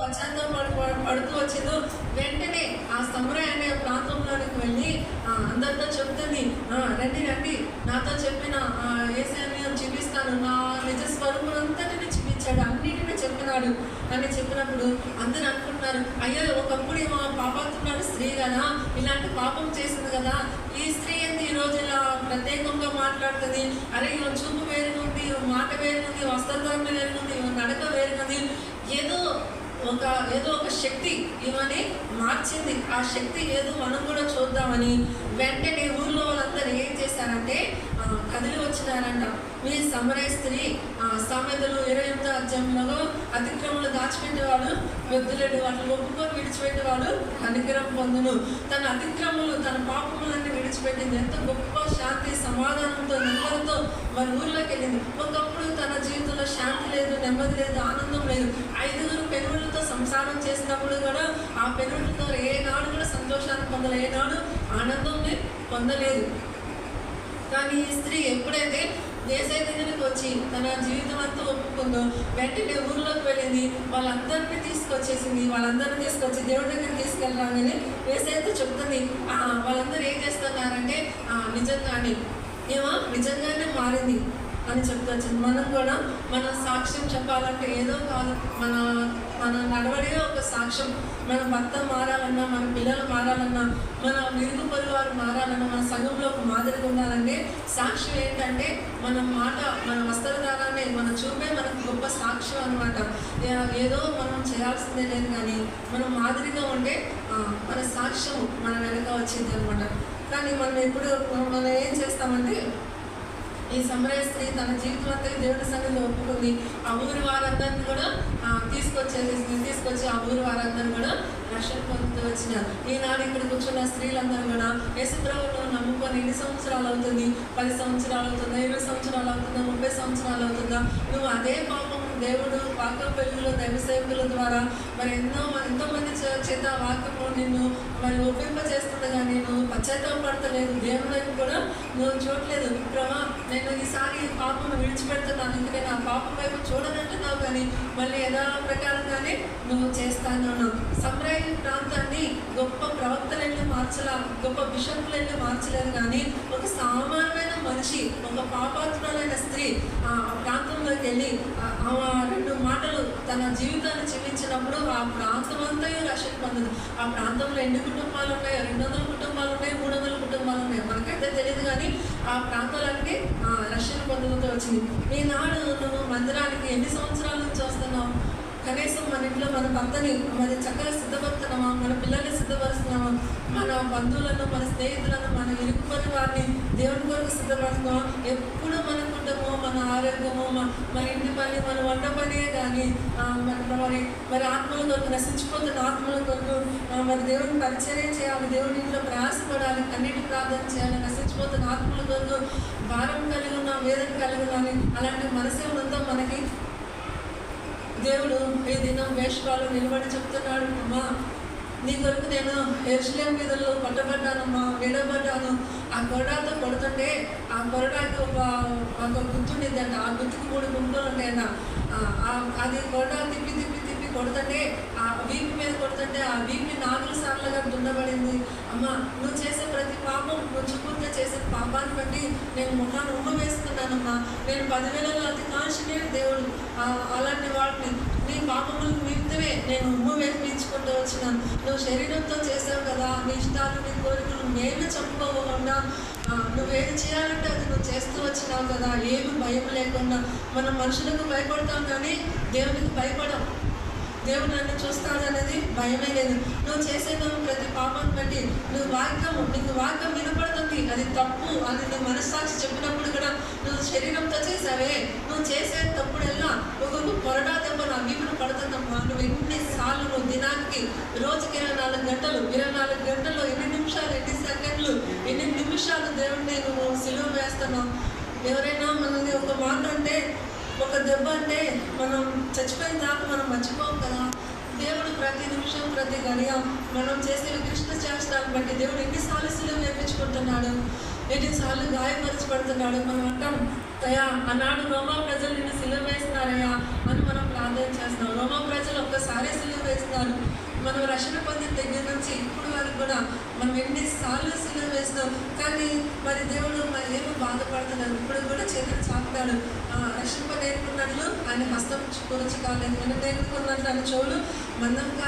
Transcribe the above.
పశ్చాత్తాప పడు పడుతూ వచ్చిందో వెంటనే ఆ సమురాయ్ అనే ప్రాంతంలోనికి వెళ్ళి అందరితో చెప్తుంది రండి రండి నాతో చెప్పిన ఏసాన్ని నేను చూపిస్తాను. నా నిజ స్వరూపం అంతటిని చూపించాడు అన్నిటిని చెప్పినాడు. అని చెప్పినప్పుడు అందరూ అనుకుంటున్నారు అయ్యో ఒకప్పుడు మా పాపాత్మురాలు స్త్రీ కదా ఇలాంటి పాపం చేసింది కదా. ఈ స్త్రీ ఏంది ఈ రోజు ఇలా ప్రత్యేకంగా మాట్లాడుతుంది? అరే చూపు వేరుగుంది మాట వేరుగుంది వస్త్రధారణ వేరుగుంది నడక వేరుగుంది ఏదో ఒక ఏదో ఒక శక్తి ఈమెని మార్చింది. ఆ శక్తి ఏదో మనం కూడా చూద్దామని వెంటనే ఊర్లో వాళ్ళందరూ ఏం చేశారంటే కదిలి వచ్చినారంట. మీ సమరయ స్త్రీ ఆ, సామెతలు ఇరవై ఎనిమిదో అధ్యాయంలో అతిక్రమలు దాచిపెట్టేవాడు వద్దులేడు వాటిని ఒప్పుకొని విడిచిపెట్టేవాడు అనుగ్రహం పొందును. తన అతిక్రమలు తన పాపములన్నీ విడిచిపెట్టింది. ఎంత గొప్ప శాంతి సమాధానంతో నెమ్మదితో వారి ఊర్లోకి వెళ్ళింది. ఒకప్పుడు తన జీవితంలో శాంతి లేదు నెమ్మది లేదు ఆనందం లేదు. సంసారం చేసినప్పుడు కూడా ఆ పెనుగులతో ఏనాడు కూడా సంతోషాన్ని పొందలేదు ఏనాడు ఆనందంని పొందలేదు. కానీ ఈ స్త్రీ ఎప్పుడైతే దేశాయ దగ్గరికి వచ్చి తన జీవితం అంతా ఒప్పుకుందో వెంటనే ఊర్లోకి వెళ్ళింది వాళ్ళందరినీ తీసుకొచ్చేసింది వాళ్ళందరినీ తీసుకొచ్చి దేవుడి దగ్గర తీసుకెళ్ళరాగానే వేసైతే చెప్తుంది. వాళ్ళందరూ ఏం చేస్తున్నారంటే నిజంగానే ఏమో? నిజంగానే మారింది. అని చెప్తాను. మనం కూడా మన సాక్ష్యం చెప్పాలంటే ఏదో కాదు మన మన నడవడే ఒక సాక్ష్యం. మన భర్త మారాలన్నా మన పిల్లలు మారాలన్నా మన విరుగు పరివారు మారాలన్నా మన సంఘంలో ఒక మాదిరిగా ఉండాలంటే సాక్ష్యం ఏంటంటే మన మాట మన వస్త్రధారాన్ని మన చూపే మనకు గొప్ప సాక్ష్యం అనమాట ఏదో మనం చేయాల్సిందే లేదు కానీ మనం మాదిరిగా ఉంటే మన సాక్ష్యం మన వెనక వచ్చింది అనమాట కానీ మనం ఎప్పుడు మనం ఏం చేస్తామంటే ఈ సమరయ స్త్రీ తన జీవితం అంతా దేవుడి సన్నిధిలో ఒప్పుకుంది. ఆ ఊరి వారందరిని కూడా తీసుకొచ్చేది తీసుకొచ్చేసి తీసుకొచ్చి ఆ ఊరి వారందరూ కూడా రక్షణ పొందుతూ వచ్చినారు. ఈనాడు ఇక్కడ కూర్చున్న స్త్రీలందరూ కూడా యేసుప్రభును నమ్ముకొని ఎన్ని సంవత్సరాలు అవుతుంది? పది సంవత్సరాలు అవుతుందా? ఇరవై సంవత్సరాలు అవుతుందా? ముప్పై సంవత్సరాలు అవుతుందా? నువ్వు అదే పాపం దేవుడు పాక పెళ్ళిలో దైవ సేవకుల ద్వారా మరి ఎన్నో ఎంతో మంది చేత వాక్యము నిన్ను మరి ఒప్పింప పశ్చాత్తాపడతలేదు దేవుని వైపు కూడా నువ్వు చూడలేదు. విక్రమ నేను ఈసారి ఈ పాపను విడిచిపెడుతున్నాను ఎందుకంటే ఆ పాపం వైపు చూడనంటున్నావు కానీ మళ్ళీ యథా ప్రకారంగానే నువ్వు చేస్తాను సమ్రాయ ప్రాంతాన్ని గొప్ప ప్రవక్తలన్నీ మార్చలా గొప్ప బిషప్లన్నీ మార్చలేదు కానీ ఒక సామాన్యమైన మనిషి ఒక పాపాత్ములైన స్త్రీ ఆ ప్రాంతంలోకి వెళ్ళి ఆ- ఆమె రెండు మాటలు తన జీవితాన్ని జీవించినప్పుడు ఆ ప్రాంతం అంతా రక్షణ పొందదు. ఆ ప్రాంతంలో ఎన్ని కుటుంబాలు ఉన్నాయో? రెండు వందల కుటుంబాలు ఉన్నాయి మూడు వందల కుటుంబాలు ఉన్నాయి. మనకైతే తెలియదు కానీ ఆ ప్రాంతాలన్నీ ఆ, రక్షణ పొందుతూ వచ్చింది. ఈనాడు నువ్వు మందిరానికి ఎన్ని సంవత్సరాలు కనీసం మన ఇంట్లో మన భర్తని మరి చక్కగా సిద్ధపడుతున్నామా మన పిల్లల్ని సిద్ధపరుస్తున్నామా? మన బంధువులను మన స్నేహితులను మన ఇరుకు పని వారిని దేవుని కొరకు సిద్ధపడుతున్నామా ఎప్పుడు మన కుటుంబం మన ఆరోగ్యము మన మన ఇంటి పని మన వంట పనే కానీ మన మరి మరి ఆత్మల కొరకు నశించిపోతున్న ఆత్మల కొరకు మరి దేవుని పరిచయం చేయాలి దేవుని ఇంట్లో ప్రయాసపడాలి కన్నీటి ప్రార్థన చేయాలి నశించిపోతున్న ఆత్మల కొరకు భారం కలిగి ఉన్నాం వేదన కలిగి ఉన్నాం అలాంటి మనసే ఉందో మనకి దేవుడు ఈ దినం వేషాలు నిలబడి చెప్తున్నాడు అమ్మా. నీ కొరకు నేను ఎరుసలేం మీదలో కొట్టబడ్డానమ్మా విడబడ్డాను ఆ కొరడాతో కొడుతుంటే ఆ కొరడాకి ఒక ఒక గుర్తుండిద్దంట ఆ గుర్తుకు మూడు గుంపులు ఉంటాయన్న. అది కొరడా తిప్పి తిప్పి తిప్పి కొడుతుంటే ఆ వీపు మీద కొడుతుంటే ఆ వీపు నాలుగు సార్లుగా దుండబడింది అమ్మా నువ్వు చేసే ప్రతి పాపం నువ్వు చుట్టూతో చేసే పాపాన్ని బట్టి నేను ముఖాన్ని ఉమ్మ వేసుకున్నానమ్మా. నేను పదివేలలో అతి కాంక్షనే దేవుడు అలా నీ పాపములు నిమిత్తమే నేను ఉమ్మ వేపించుకుంటూ వచ్చినాను నువ్వు శరీరంతో చేసావు కదా నీ ఇష్టాలు నీ కోరికలు మేము చంపుకోకుండా నువ్వేది చేయాలంటే అది నువ్వు చేస్తూ వచ్చినావు కదా ఏమి భయం లేకుండా. మనం మనుషులకు భయపడతాం కానీ దేవునికి భయపడం. దేవుడు నన్ను చూస్తాననేది భయమే లేదు. నువ్వు చేసే ప్రతి పాపాన్ని బట్టి నువ్వు వాక్యం నీకు వాక్యం వినపడుతుంది. అది తప్పు. అని నువ్వు మనస్సాక్షి చెప్పినప్పుడు కూడా నువ్వు శరీరంతో చేసావే. నువ్వు చేసే తప్పుడెల్లా ఒక్కొక్క కొరడా దెబ్బ నా వీపును పడుతుందమ్మా నువ్వు ఎన్నిసార్లు నువ్వు దినానికి రోజుకి ఇరవై నాలుగు గంటలు ఇరవై నాలుగు గంటలు ఎన్ని నిమిషాలు ఎన్ని సెకండ్లు ఎన్ని నిమిషాలు దేవుడిని నువ్వు సిలువ వేస్తున్నావు? ఎవరైనా మనల్ని ఒక మాట అంటే ఒక దెబ్బ అంటే మనం చచ్చిపోయిన దాకా మనం మర్చిపోం కదా? దేవుడు ప్రతి నిమిషం ప్రతి గడియ మనం చేసే కృష్ణ చేష్టాన్ని బట్టి దేవుడు ఎన్నిసార్లు సిలువ వేపించుకుంటున్నాడు? ఎన్నిసార్లు గాయపరచబడుతున్నాడు? మనం అంటాం అయ్యా ఆనాడు రోమా ప్రజలు నిన్ను సిలువ వేస్తున్నారయ్యా అని మనం ప్రార్థన చేస్తున్నాం రోమా ప్రజలు ఒక్కసారి సిలువ వేస్తున్నారు. మనం రక్షణ పొందిన దగ్గర నుంచి ఇప్పుడు వరకు కూడా మనం ఎన్నిసార్లు సిలువ వేసినాం కానీ మరి దేవుడు మరి ఏమో బాధపడుతున్నాడు ఇప్పుడు కూడా చేతులు చాపుతాడు. ఆ, రక్షింప నేర్పున్నట్లు ఆయన హస్తం కూర్చి కాలేదు. మనం నేర్పుకున్నట్లు ఆయన చెవులు మందంగా